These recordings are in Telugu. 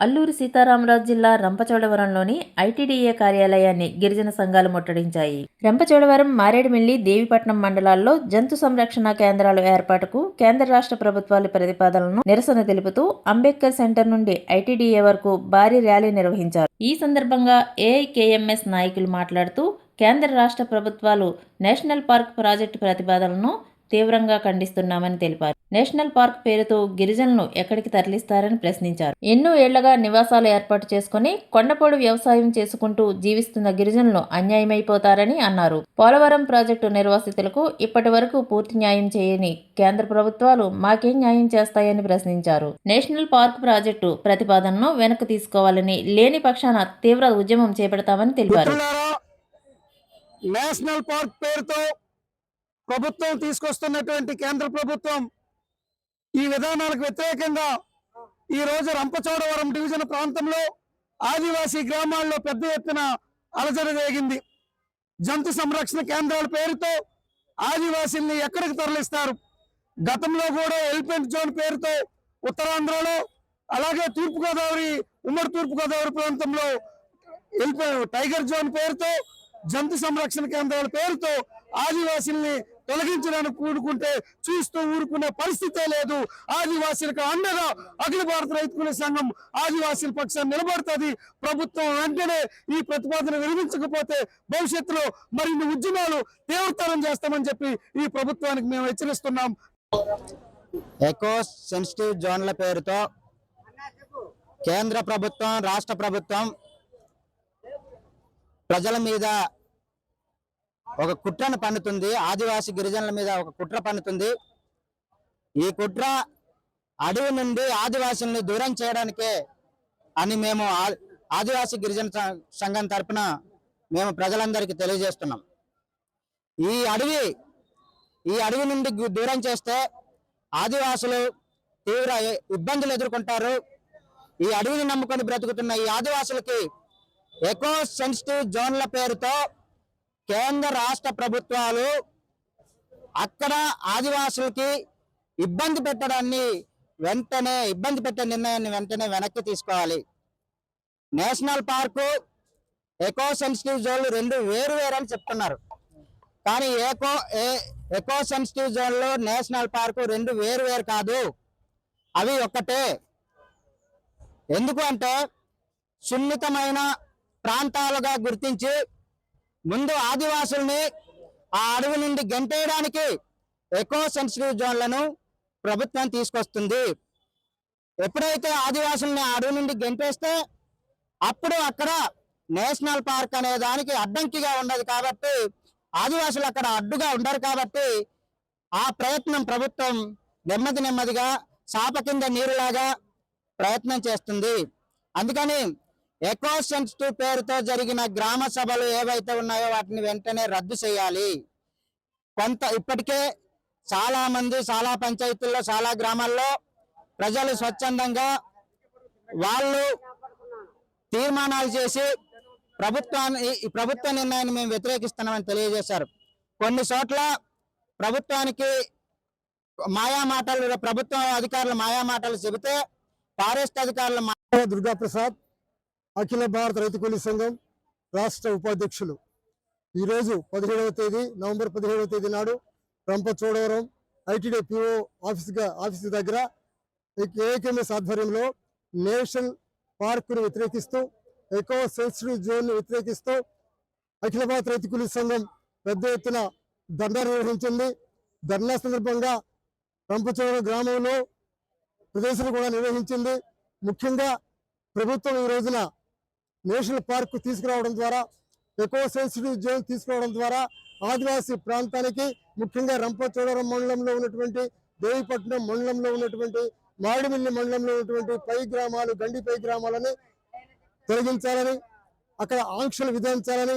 అల్లూరి సీతారామరాజు జిల్లా రంపచోడవరంలోని ఐటీడీఏ కార్యాలయాన్ని గిరిజన సంఘాలు ముట్టడించాయి. రంపచోడవరం మారేడుమిల్లి దేవిపట్నం మండలాల్లో జంతు సంరక్షణ కేంద్రాల ఏర్పాటుకు కేంద్ర రాష్ట్ర ప్రభుత్వాల ప్రతిపాదనలను నిరసన తెలుపుతూ అంబేద్కర్ సెంటర్ నుండి ఐటీడీఏ వరకు భారీ ర్యాలీ నిర్వహించారు. ఈ సందర్భంగా ఏఐకేఎంఎస్ నాయకులు మాట్లాడుతూ కేంద్ర రాష్ట్ర ప్రభుత్వాలు నేషనల్ పార్క్ ప్రాజెక్టు ప్రతిపాదనలను తీవ్రంగా ఖండిస్తున్నామని తెలిపారు. నేషనల్ పార్క్ పేరుతో గిరిజనులను ఎక్కడికి తరలిస్తారని ప్రశ్నించారు. ఎన్నో ఏళ్ళగా నివాసాలు ఏర్పాటు చేసుకుని కొండపోడు వ్యవసాయం చేసుకుంటూ జీవిస్తున్న గిరిజనులు అన్యాయమైపోతారని అన్నారు. పోలవరం ప్రాజెక్టు నిర్వాసితులకు ఇప్పటి వరకు పూర్తి న్యాయం చేయని కేంద్ర ప్రభుత్వాలు మాకేం న్యాయం చేస్తాయని ప్రశ్నించారు. నేషనల్ పార్క్ ప్రాజెక్టు ప్రతిపాదనను వెనక్కి తీసుకోవాలని లేని పక్షాన తీవ్ర ఉద్యమం చేపడతామని తెలిపారు. నేషనల్ పార్క్ పేరుతో ప్రభుత్వం తీసుకొస్తున్నటువంటి కేంద్ర ప్రభుత్వం ఈ విధానాలకు వ్యతిరేకంగా ఈ రోజు రంపచోడవరం డివిజన్ ప్రాంతంలో ఆదివాసీ గ్రామాల్లో పెద్ద ఎత్తున అలజడి జరిగింది జంతు సంరక్షణ కేంద్రాల పేరుతో ఆదివాసీల్ని ఎక్కడికి తరలిస్తారు? గతంలో కూడా ఎలిఫెంట్ జోన్ పేరుతో ఉత్తరాంధ్రలో అలాగే తూర్పుగోదావరి ఉమ్మడి తూర్పుగోదావరి ప్రాంతంలో టైగర్ జోన్ పేరుతో జంతు సంరక్షణ కేంద్రాల పేరుతో ఆదివాసీల్ని తొలగించడానికి కూడుకుంటే చూస్తూ ఊరుకునే పరిస్థితే లేదు. ఆదివాసీలకు అండగా అఖిల భారత రైతుకుల సంఘం ఆదివాసీల పక్షాన్ని నిలబడుతుంది. ప్రభుత్వం వెంటనే ఈ ప్రతిపాదన విరమించకపోతే భవిష్యత్తులో మరిన్ని ఉద్యమాలు తీవ్రతరం చేస్తామని చెప్పి ఈ ప్రభుత్వానికి మేము హెచ్చరిస్తున్నాం. ఎకో సెన్సిటివ్ జోన్ల పేరుతో కేంద్ర ప్రభుత్వం రాష్ట్ర ప్రభుత్వం ప్రజల మీద ఒక కుట్రను పన్నుతుంది ఆదివాసి గిరిజనుల మీద ఒక కుట్ర పన్నుతుంది ఈ కుట్ర అడవి నుండి ఆదివాసుల్ని దూరం చేయడానికే అని మేము ఆ- ఆదివాసి గిరిజన సంఘం తరపున మేము ప్రజలందరికీ తెలియజేస్తున్నాం. ఈ అడవి ఈ అడవి నుండి దూరం చేస్తే ఆదివాసులు తీవ్ర ఇబ్బందులు ఎదుర్కొంటారు. ఈ అడవిని నమ్ముకొని బ్రతుకుతున్న ఈ ఆదివాసులకి ఎకో సెన్సిటివ్ జోన్ల పేరుతో కేంద్ర రాష్ట్ర ప్రభుత్వాలు అక్కడ ఆదివాసులకి ఇబ్బంది పెట్టడాన్ని వెంటనే ఇబ్బంది పెట్టే నిర్ణయాన్ని వెంటనే వెనక్కి తీసుకోవాలి. నేషనల్ పార్కు ఎకో సెన్సిటివ్ జోన్లు రెండు వేరు వేరు అని చెప్తున్నారు. కానీ ఏకో ఏ- ఎకో సెన్సిటివ్ జోన్లు నేషనల్ పార్కు రెండు వేరు వేరు కాదు. అవి ఒక్కటే. ఎందుకు అంటే సున్నితమైన ప్రాంతాలుగా గుర్తించి ముందు ఆదివాసుల్ని ఆ అడవి నుండి గంటేయడానికి ఎకో సెన్సిటివ్ జోన్లను ప్రభుత్వం తీసుకొస్తుంది. ఎప్పుడైతే ఆదివాసుల్ని ఆ అడవి నుండి గెంటేస్తే అప్పుడు అక్కడ నేషనల్ పార్క్ అనే దానికి అడ్డంకిగా ఉండదు కాబట్టి ఆదివాసులు అక్కడ అడ్డుగా ఉండరు కాబట్టి ఆ ప్రయత్నం ప్రభుత్వం నెమ్మది నెమ్మదిగా చాప కింద నీరులాగా ప్రయత్నం చేస్తుంది. అందుకని ఎకో టూ పేరుతో జరిగిన గ్రామ సభలు ఏవైతే ఉన్నాయో వాటిని వెంటనే రద్దు చేయాలి. కొంత ఇప్పటికే చాలా మంది చాలా పంచాయతీల్లో చాలా గ్రామాల్లో ప్రజలు స్వచ్ఛందంగా వాళ్ళు తీర్మానాలు చేసి ప్రభుత్వాన్ని ఈ ప్రభుత్వ నిర్ణయాన్ని మేము వ్యతిరేకిస్తున్నామని తెలియజేశారు. కొన్ని చోట్ల ప్రభుత్వానికి మాయా మాటలు ప్రభుత్వ అధికారులు మాయా మాటలు చెబితే ఫారెస్ట్ అధికారులు మా- దుర్గాప్రసాద్ అఖిల భారత రైతు కూలీ సంఘం రాష్ట్ర ఉపాధ్యక్షులు. ఈరోజు పదిహేడవ తేదీ నవంబర్ పదిహేడవ తేదీ నాడు రంపచోడవరం ఐటీడీ పిఓ ఆఫీస్గా ఆఫీస్ దగ్గర ఏకేఎంఎస్ ఆధ్వర్యంలో నేషనల్ పార్కును వ్యతిరేకిస్తూ ఎకో సెన్సిటివ్ జోన్ను వ్యతిరేకిస్తూ అఖిల భారత రైతు కూలీ సంఘం పెద్ద ఎత్తున ధర్నా నిర్వహించింది. ధర్నా సందర్భంగా రంపచోడవరం గ్రామంలో ప్రదర్శన కూడా నిర్వహించింది. ముఖ్యంగా ప్రభుత్వం ఈ రోజున నేషనల్ పార్క్ తీసుకురావడం ద్వారా ఎకో సెన్సిటివ్ జోన్ తీసుకురావడం ద్వారా ఆదివాసీ ప్రాంతానికి ముఖ్యంగా రంపచోడవరం మండలంలో ఉన్నటువంటి దేవిపట్నం మండలంలో ఉన్నటువంటి మాడిమిల్లి మండలంలో ఉన్నటువంటి పై గ్రామాలు గండి పై గ్రామాలని తొలగించాలని అక్కడ ఆంక్షలు విధించాలని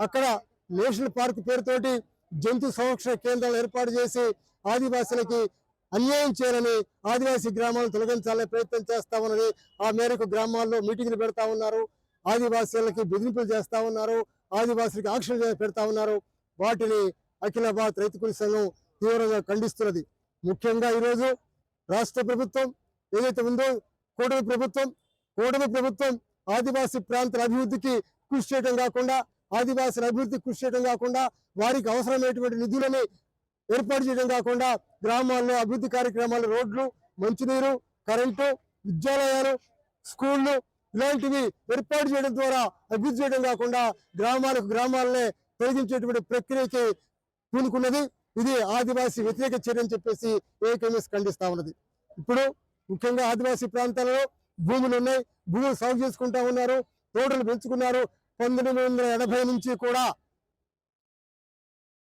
అక్కడ నేషనల్ పార్క్ పేరుతోటి జంతు సంరక్షణ కేంద్రాలు ఏర్పాటు చేసి ఆదివాసులకి అన్యాయం చేయాలని ఆదివాసీ గ్రామాలను తొలగించాలని ప్రయత్నం చేస్తామన్నది ఆ మేరకు గ్రామాల్లో మీటింగ్లు పెడతా ఉన్నారు. ఆదివాసీలకి బెదిరింపులు చేస్తా ఉన్నారు ఆదివాసులకి ఆంక్షలు పెడతా ఉన్నారు. వాటిని అఖిల భారత రైతు కూలీ సంఘం తీవ్రంగా ఖండిస్తున్నది. ముఖ్యంగా ఈరోజు రాష్ట్ర ప్రభుత్వం ఏదైతే ఉందో కూటమి ప్రభుత్వం కూటమి ప్రభుత్వం ఆదివాసీ ప్రాంతాల అభివృద్ధికి కృషి చేయడం కాకుండా ఆదివాసుల అభివృద్ధికి కృషి చేయడం కాకుండా వారికి అవసరమైనటువంటి నిధులని ఏర్పాటు చేయడం కాకుండా గ్రామాల్లో అభివృద్ధి కార్యక్రమాలు రోడ్లు మంచినీరు కరెంటు విద్యాలయాలు స్కూళ్ళు ఇలాంటివి ఏర్పాటు చేయడం ద్వారా అభివృద్ధి చేయడం కాకుండా గ్రామాలకు గ్రామాలనే తొలగించేటువంటి ప్రక్రియకి పూనుకున్నది. ఇది ఆదివాసీ వ్యతిరేక చర్య అని చెప్పేసి ఏకమేస్ ఖండిస్తా ఉన్నది. ఇప్పుడు ముఖ్యంగా ఆదివాసీ ప్రాంతాలలో భూములు ఉన్నాయి. భూములు సాగు చేసుకుంటా ఉన్నారు. తోటలు పెంచుకున్నారు. పంతొమ్మిది వందల ఎనభై నుంచి కూడా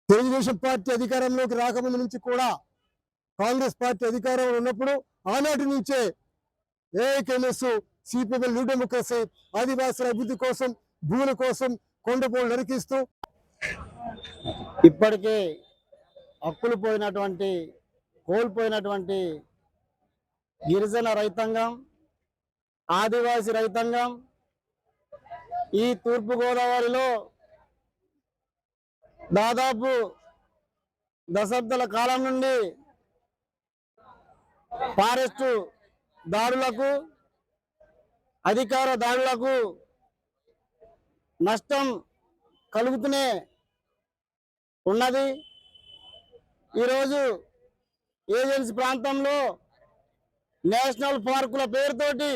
తెలుగుదేశం పార్టీ అధికారంలోకి రాకముందు నుంచి కూడా కాంగ్రెస్ పార్టీ అధికారంలో ఉన్నప్పుడు ఆనాటి నుంచే ఏఐకేఎంఎస్ సిపిఎం న్యూ డెమోక్రసీ ఆదివాసుల అభివృద్ధి కోసం భూముల కోసం కొండపోలు నరికిస్తూ ఇప్పటికే హక్కులు పోయినటువంటి కోల్పోయినటువంటి గిరిజన రైతాంగం ఆదివాసి రైతాంగం ఈ తూర్పుగోదావరిలో దాదాపు దశాబ్దాల కాలం నుండి ఫారెస్టు దారులకు అధికార దాడులకు నష్టం కలుగుతూనే ఉన్నది. ఈరోజు ఏజెన్సీ ప్రాంతంలో నేషనల్ పార్కుల పేరుతోటి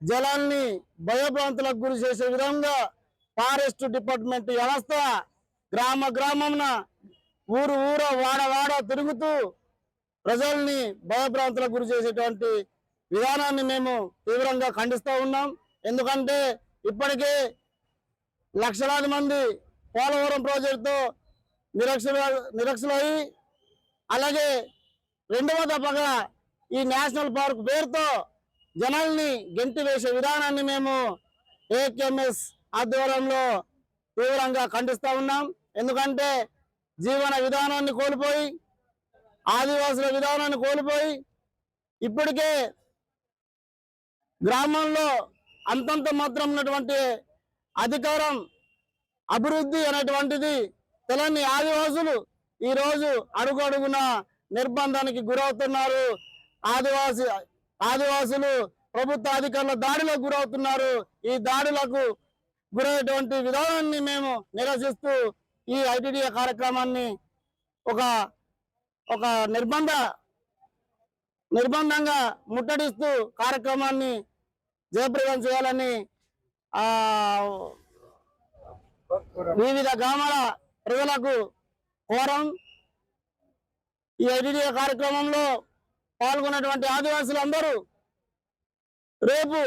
జలాల్ని భయభ్రాంతులకు గురి చేసే విధంగా ఫారెస్ట్ డిపార్ట్మెంట్ వ్యవస్థ గ్రామ గ్రామంన ఊరు ఊర వాడ వాడ తిరుగుతూ ప్రజల్ని భయభ్రాంతులకు గురి చేసేటువంటి విధానాన్ని మేము తీవ్రంగా ఖండిస్తూ ఉన్నాం. ఎందుకంటే ఇప్పటికే లక్షలాది మంది పోలవరం ప్రాజెక్టుతో నిరక్ష నిరక్షలయ్యి అలాగే రెండవ దఫగా ఈ నేషనల్ పార్క్ పేరుతో జనాల్ని గెంటి వేసే విధానాన్ని మేము ఏకేఎంఎస్ ఆధ్వర్యంలో తీవ్రంగా ఖండిస్తూ ఉన్నాం. ఎందుకంటే జీవన విధానాన్ని కోల్పోయి ఆదివాసుల విధానాన్ని కోల్పోయి ఇప్పటికే గ్రామంలో అంతంత మాత్రం ఉన్నటువంటి అధికారం అభివృద్ధి అనేటువంటిది తెలని ఆదివాసులు ఈ రోజు అడుగు అడుగున నిర్బంధానికి గురవుతున్నారు. ఆదివాసి ఆదివాసులు ప్రభుత్వ అధికారుల దాడిలకు గురవుతున్నారు. ఈ దాడులకు గురయ్యేటువంటి విధానాన్ని మేము నిరసిస్తూ ఈ ఐటీడీఏ కార్యక్రమాన్ని ఒక ఒక నిర్బంధ నిర్బంధంగా ముట్టడిస్తూ కార్యక్రమాన్ని జయప్రదం చేయాలని ఆ వివిధ గ్రామాల ప్రజలకు కోరం. ఈ ఐటీడీఏ కార్యక్రమంలో పాల్గొన్నటువంటి ఆదివాసులందరూ రేపు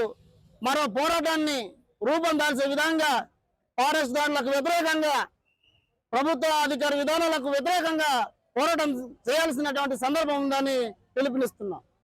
మరో పోరాటాన్ని రూపం దాల్చే విధంగా ఫారెస్ట్ దారులకు వ్యతిరేకంగా ప్రభుత్వ అధికార విధానాలకు వ్యతిరేకంగా పోరాటం చేయాల్సినటువంటి సందర్భం ఉందని పిలుపునిస్తున్నాం.